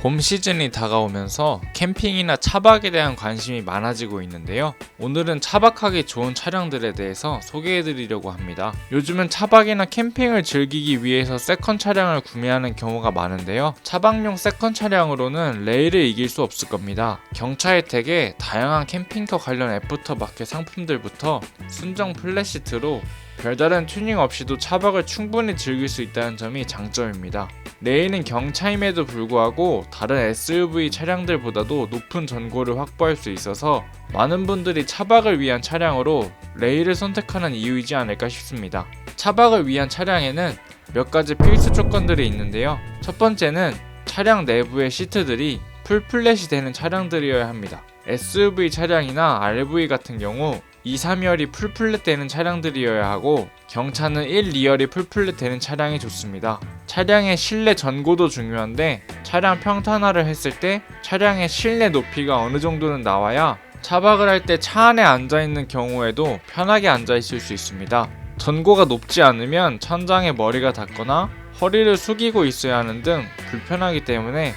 봄 시즌이 다가오면서 캠핑이나 차박에 대한 관심이 많아지고 있는데요. 오늘은 차박하기 좋은 차량들에 대해서 소개해 드리려고 합니다. 요즘은 차박이나 캠핑을 즐기기 위해서 세컨 차량을 구매하는 경우가 많은데요. 차박용 세컨 차량으로는 레일을 이길 수 없을 겁니다. 경차 혜택에 다양한 캠핑카 관련 애프터마켓 상품들부터 순정 플랫시트로 별다른 튜닝 없이도 차박을 충분히 즐길 수 있다는 점이 장점입니다. 레일은 경차임에도 불구하고 다른 SUV 차량들보다도 높은 전고를 확보할 수 있어서 많은 분들이 차박을 위한 차량으로 레일을 선택하는 이유이지 않을까 싶습니다. 차박을 위한 차량에는 몇 가지 필수 조건들이 있는데요. 첫 번째는 차량 내부의 시트들이 풀플랫이 되는 차량들이어야 합니다. SUV 차량이나 RV 같은 경우 2, 3열이 풀플랫 되는 차량들이어야 하고 경차는 1, 2열이 풀플랫 되는 차량이 좋습니다. 차량의 실내 전고도 중요한데 차량 평탄화를 했을 때 차량의 실내 높이가 어느 정도는 나와야 차박을 할 때 차 안에 앉아 있는 경우에도 편하게 앉아 있을 수 있습니다. 전고가 높지 않으면 천장에 머리가 닿거나 허리를 숙이고 있어야 하는 등 불편하기 때문에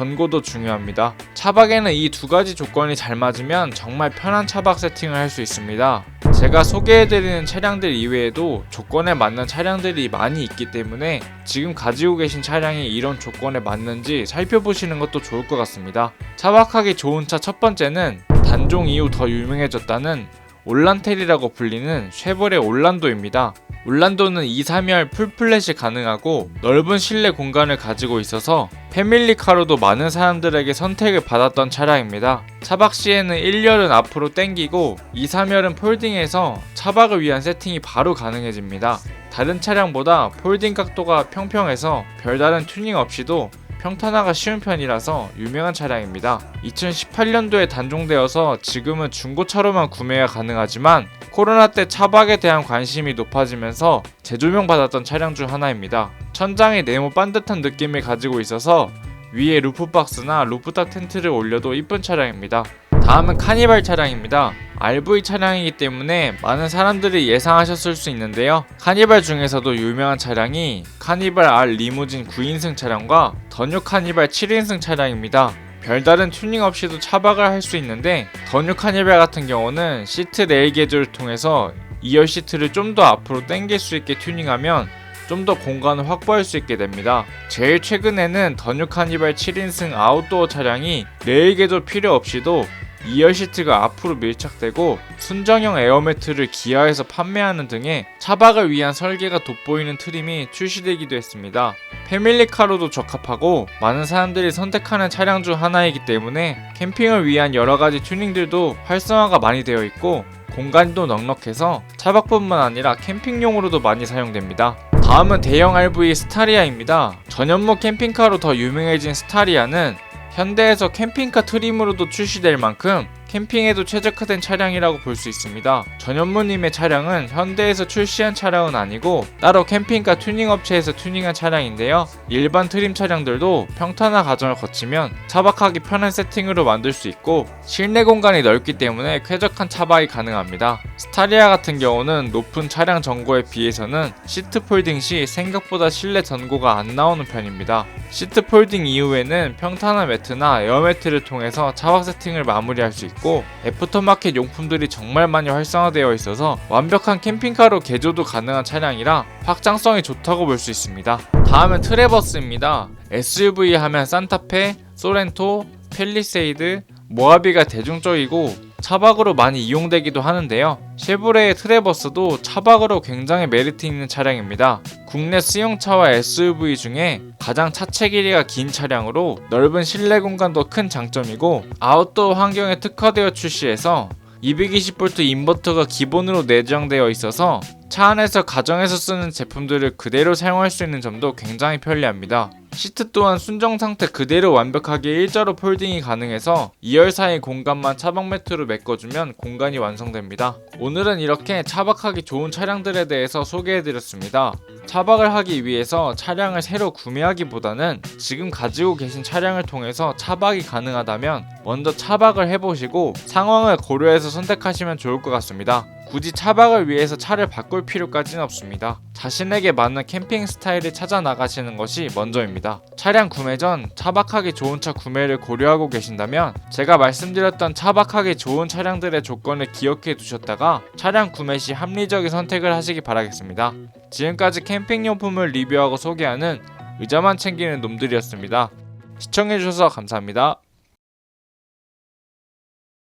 전고도 중요합니다. 차박에는 이 두 가지 조건이 잘 맞으면 정말 편한 차박 세팅을 할 수 있습니다. 제가 소개해드리는 차량들 이외에도 조건에 맞는 차량들이 많이 있기 때문에 지금 가지고 계신 차량이 이런 조건에 맞는지 살펴보시는 것도 좋을 것 같습니다. 차박하기 좋은 차 첫 번째는 단종 이후 더 유명해졌다는 올란텔이라고 불리는 쉐보레 올란도입니다. 올란도는 2, 3열 풀플랫이 가능하고 넓은 실내 공간을 가지고 있어서 패밀리카로도 많은 사람들에게 선택을 받았던 차량입니다. 차박 시에는 1열은 앞으로 당기고 2, 3열은 폴딩해서 차박을 위한 세팅이 바로 가능해집니다. 다른 차량보다 폴딩 각도가 평평해서 별다른 튜닝 없이도 평탄화가 쉬운 편이라서 유명한 차량입니다. 2018년도에 단종되어서 지금은 중고차로만 구매가 가능하지만 코로나 때 차박에 대한 관심이 높아지면서 재조명 받았던 차량 중 하나입니다. 천장이 네모 반듯한 느낌을 가지고 있어서 위에 루프박스나 루프탑 텐트를 올려도 이쁜 차량입니다. 다음은 카니발 차량입니다. RV 차량이기 때문에 많은 사람들이 예상하셨을 수 있는데요. 카니발 중에서도 유명한 차량이 카니발 R 리무진 9인승 차량과 더뉴 카니발 7인승 차량입니다. 별다른 튜닝 없이도 차박을 할 수 있는데 더뉴 카니발 같은 경우는 시트 레일 개조를 통해서 2열 시트를 좀 더 앞으로 당길 수 있게 튜닝하면 좀더 공간을 확보할 수 있게 됩니다. 제일 최근에는 더뉴 카니발 7인승 아웃도어 차량이 레일 개조 필요 없이도 2열 시트가 앞으로 밀착되고 순정형 에어매트를 기아에서 판매하는 등의 차박을 위한 설계가 돋보이는 트림이 출시되기도 했습니다. 패밀리카로도 적합하고 많은 사람들이 선택하는 차량 중 하나이기 때문에 캠핑을 위한 여러 가지 튜닝들도 활성화가 많이 되어 있고 공간도 넉넉해서 차박뿐만 아니라 캠핑용으로도 많이 사용됩니다. 다음은 대형 RV 스타리아입니다. 전현무 캠핑카로 더 유명해진 스타리아는 현대에서 캠핑카 트림으로도 출시될 만큼 캠핑에도 최적화된 차량이라고 볼 수 있습니다. 전현무님의 차량은 현대에서 출시한 차량은 아니고 따로 캠핑카 튜닝 업체에서 튜닝한 차량인데요. 일반 트림 차량들도 평탄화 과정을 거치면 차박하기 편한 세팅으로 만들 수 있고 실내 공간이 넓기 때문에 쾌적한 차박이 가능합니다. 스타리아 같은 경우는 높은 차량 전고에 비해서는 시트 폴딩 시 생각보다 실내 전고가 안 나오는 편입니다. 시트 폴딩 이후에는 평탄화 매트나 에어 매트를 통해서 차박 세팅을 마무리할 수 있고 있고 애프터마켓 용품들이 정말 많이 활성화되어 있어서 완벽한 캠핑카로 개조도 가능한 차량이라 확장성이 좋다고 볼 수 있습니다. 다음은 트레버스입니다. SUV 하면 산타페, 소렌토, 펠리세이드, 모하비가 대중적이고 차박으로 많이 이용되기도 하는데요. 쉐보레의 트레버스도 차박으로 굉장히 메리트 있는 차량입니다. 국내 수용차와 SUV 중에 가장 차체 길이가 긴 차량으로 넓은 실내 공간도 큰 장점이고 아웃도어 환경에 특화되어 출시해서 220V 인버터가 기본으로 내장되어 있어서 차 안에서 가정에서 쓰는 제품들을 그대로 사용할 수 있는 점도 굉장히 편리합니다. 시트 또한 순정 상태 그대로 완벽하게 일자로 폴딩이 가능해서 2열 사이 공간만 차박 매트로 메꿔주면 공간이 완성됩니다. 오늘은 이렇게 차박하기 좋은 차량들에 대해서 소개해드렸습니다. 차박을 하기 위해서 차량을 새로 구매하기보다는 지금 가지고 계신 차량을 통해서 차박이 가능하다면 먼저 차박을 해보시고 상황을 고려해서 선택하시면 좋을 것 같습니다. 굳이 차박을 위해서 차를 바꿀 필요까지는 없습니다. 자신에게 맞는 캠핑 스타일을 찾아 나가시는 것이 먼저입니다. 차량 구매 전 차박하기 좋은 차 구매를 고려하고 계신다면 제가 말씀드렸던 차박하기 좋은 차량들의 조건을 기억해 두셨다가 차량 구매 시 합리적인 선택을 하시기 바라겠습니다. 지금까지 캠핑용품을 리뷰하고 소개하는 의자만 챙기는 놈들이었습니다. 시청해주셔서 감사합니다.